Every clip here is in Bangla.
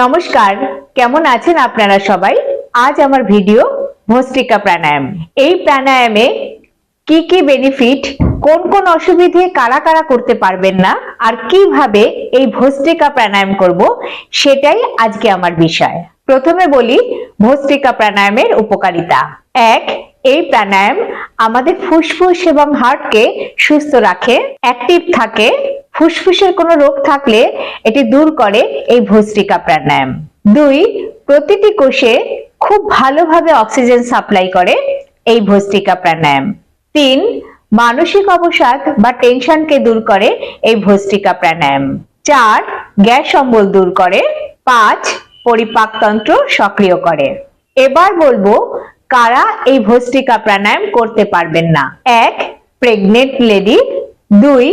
নমস্কার, কেমন আছেন আপনারা সবাই? আজ আমার ভিডিও ভস্ত্রিকা প্রাণায়াম। এই প্রাণায়ামে কি কি বেনিফিট কোন কোন অসুবিধে কারা কারা করতে পারবেন না, আর কীভাবে এই ভস্ত্রিকা প্রাণায়াম করব, সেটাই আজকে আমার বিষয়। প্রথমে বলি ভস্ত্রিকা প্রাণায়ামের উপকারিতা। এক, এই প্রাণায়াম আমাদের ফুসফুস এবং হার্টকে সুস্থ রাখে অ্যাক্টিভ থাকে ফুসফুসের কোনো রোগ থাকলে এটি দূর করে এই ভস্ত্রিকা প্রাণায়াম। দুই, প্রতিটি কোষে খুব ভালোভাবে অক্সিজেন সাপ্লাই করে এই ভস্ত্রিকা প্রাণায়াম। তিন, মানসিক অবসাদ বা টেনশনকে দূর করে এই ভস্ত্রিকা প্রাণায়াম। চার, গ্যাস অম্বল দূর করে। পাঁচ, পরিপাকতন্ত্র সক্রিয় করে। এবার বলব কারা এই ভস্ত্রিকা প্রাণায়াম করতে পারবেন না। এক, প্রেগনেন্ট লেডি দুই,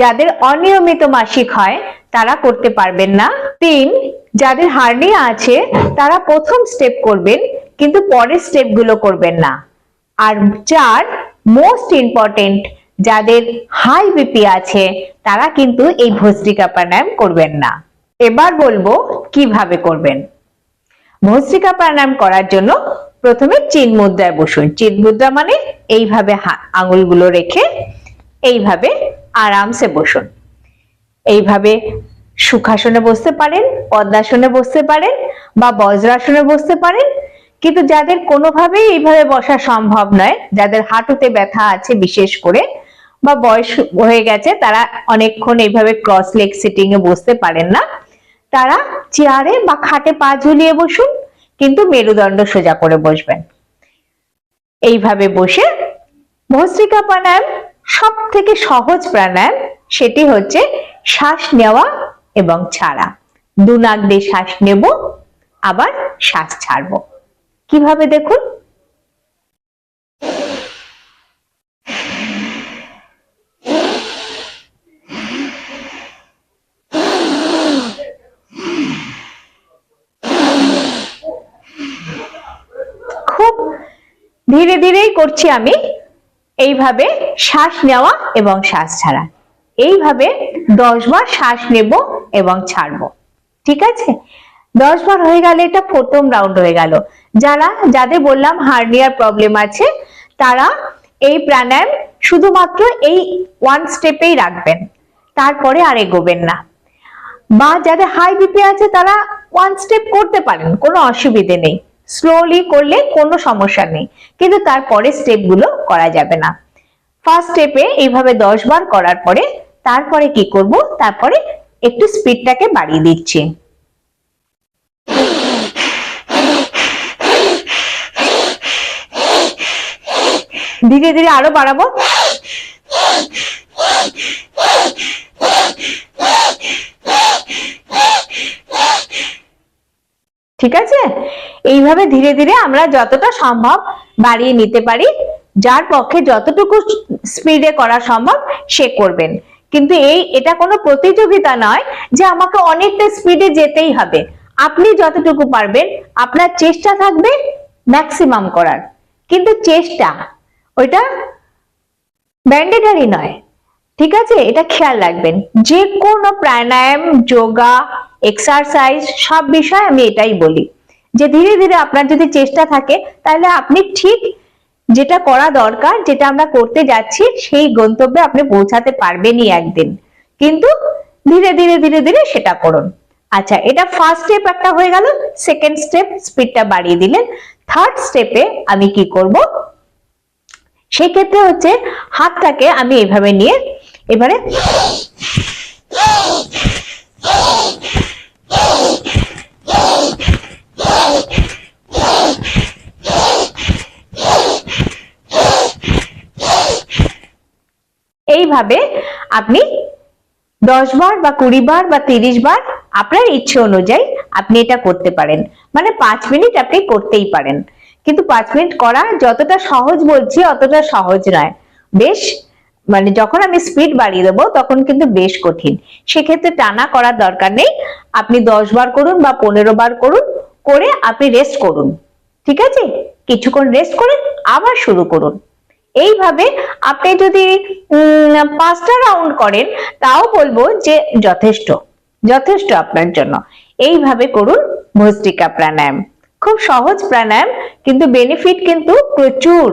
যাদের অনিয়মিত মাসিক হয়, তারা করতে পারবেন না। তিন, যাদের হার্নিয়া আছে, তারা প্রথম স্টেপ করবেন, কিন্তু পরের স্টেপগুলো করবেন না। আর চার মোস্ট ইম্পর্টেন্ট যাদের হাই বিপি আছে, তারা কিন্তু এই ভস্ত্রিকা প্রাণায়াম করবেন না। এবার বলব কীভাবে করবেন। ভস্ত্রিকা প্রাণায়াম করার জন্য প্রথমে চিন মুদ্রায় বসুন। চিন মুদ্রা মানে এইভাবে আঙুলগুলো রেখে এইভাবে আরামসে বসুন। এইভাবে সুখাসনে বসতে পারেন, পদ্মাসনে বসতে পারেন বা বজ্রাসনে বসতে পারেন। কিন্তু যাদের কোনোভাবেই এইভাবে বসা সম্ভব নয়, যাদের হাঁটুতে ব্যথা আছে বিশেষ করে বা বয়স হয়ে গেছে, তারা অনেকক্ষণ এইভাবে ক্রস লেগ সিটিং এ বসতে পারেন না। তারা চেয়ারে বা খাটে পা ঝুলিয়ে বসুন, কিন্তু মেরুদণ্ড সোজা করে বসবেন। এইভাবে বসে ভস্ত্রিকা প্রাণায়াম সব থেকে সহজ প্রাণায়াম সেটি হচ্ছে শ্বাস নেওয়া এবং ছাড়া। দু নাক দিয়ে শ্বাস নেব, আবার শ্বাস ছাড়বো। কীভাবে দেখুন? খুব ধীরে ধীরেই করছি আমি এইভাবে শ্বাস নেওয়া এবং শ্বাস ছাড়া। এইভাবে দশ বার শ্বাস নেব এবং ছাড়বো। ঠিক আছে? দশ বার হয়ে গেলে, এটা প্রথম রাউন্ড হয়ে গেল। যারা, যাদের বললাম হার্নিয়ার প্রবলেম আছে, তারা এই প্রাণায়াম শুধুমাত্র এই ওয়ান স্টেপেই রাখবেন। তারপরে আর এগোবেন না। বা যাদের হাই বিপি আছে, তারা ওয়ান স্টেপ করতে পারেন, কোনো অসুবিধে নেই। স্লোলি করলে কোনো সমস্যা নেই। কিন্তু তারপরে স্টেপগুলো করা যাবে না। ফার্স্ট স্টেপে এইভাবে দশ বার করার পরে তারপরে কি করব? তারপরে একটু স্পিডটাকে বাড়িয়ে দিচ্ছি। ধীরে ধীরে আরও বাড়াবো। ঠিক আছে? এইভাবে ধীরে ধীরে আমরা যতটা সম্ভব বাড়িয়ে নিতে পারি, যার পক্ষে যতটুকু স্পিডে করা সম্ভব সে করবেন। কিন্তু এই, এটা কোনো প্রতিযোগিতা নয় যে আমাকে অনেকটা স্পিডে যেতেই হবে। আপনি যতটুকু পারবেন, আপনার চেষ্টা থাকবে ম্যাক্সিমাম করার। কিন্তু চেষ্টা, ওইটা ম্যান্ডেটারি নয়। ঠিক আছে? এটা খেয়াল রাখবেন। যে কোনো প্রাণায়াম, যোগা এক্সারসাইজ সব বিষয়ে আমি এটাই বলি। যে ধীরে ধীরে আপনার যদি চেষ্টা থাকে, তাহলে আপনি ঠিক যেটা করা দরকার, যেটা আমরা করতে যাচ্ছি, সেই গন্তব্যে আপনি পৌঁছাতে পারবেনই একদিন। কিন্তু ধীরে ধীরে ধীরে ধীরে সেটা করুন। আচ্ছা এটা ফার্স্ট স্টেপ একটা হয়ে গেল সেকেন্ড স্টেপ স্পিডটা বাড়িয়ে দিলেন। থার্ড স্টেপে আমি কি করব? সেক্ষেত্রে হচ্ছে হাতটাকে আমি এভাবে নিয়ে, এবারে এইভাবে আপনি দশ বার বা কুড়ি বার বা তিরিশ বার আপনার ইচ্ছে অনুযায়ী আপনি এটা করতে পারেন। মানে পাঁচ মিনিট আপনি করতেই পারেন। কিন্তু পাঁচ মিনিট করা যতটা সহজ বলছি, অতটা সহজ নয়। বেশ মানে যখন আমি স্পিড বাড়িয়ে দেবো, তখন কিন্তু বেশ কঠিন। সেক্ষেত্রে টানা করার দরকার নেই। আপনি দশ বার করুন বা পনেরো বার করুন, করে আপনি রেস্ট করুন। ঠিক আছে? কিছুক্ষণ রেস্ট করে আবার শুরু করুন। এইভাবে আপনি যদি পাঁচটা রাউন্ড করেন, তাও বলব যে যথেষ্ট যথেষ্ট আপনার জন্য। এইভাবে করুন ভস্ত্রিকা প্রাণায়াম। খুব সহজ প্রাণায়াম, কিন্তু বেনিফিট কিন্তু প্রচুর।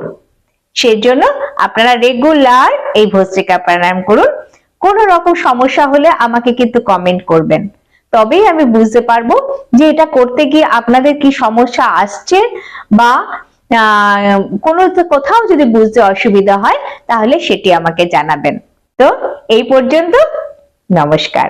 সেজন্য আপনারা রেগুলার এই ভস্ত্রিকা প্রাণায়াম করুন। কোনো রকম সমস্যা হলে আমাকে কিন্তু কমেন্ট করবেন। তবেই আমি বুঝতে পারব যে এটা করতে গিয়ে আপনাদের কি সমস্যা আসছে বা কোনো কোথাও যদি বুঝতে অসুবিধা হয় তাহলে সেটি আমাকে জানাবেন। তো এই পর্যন্ত নমস্কার।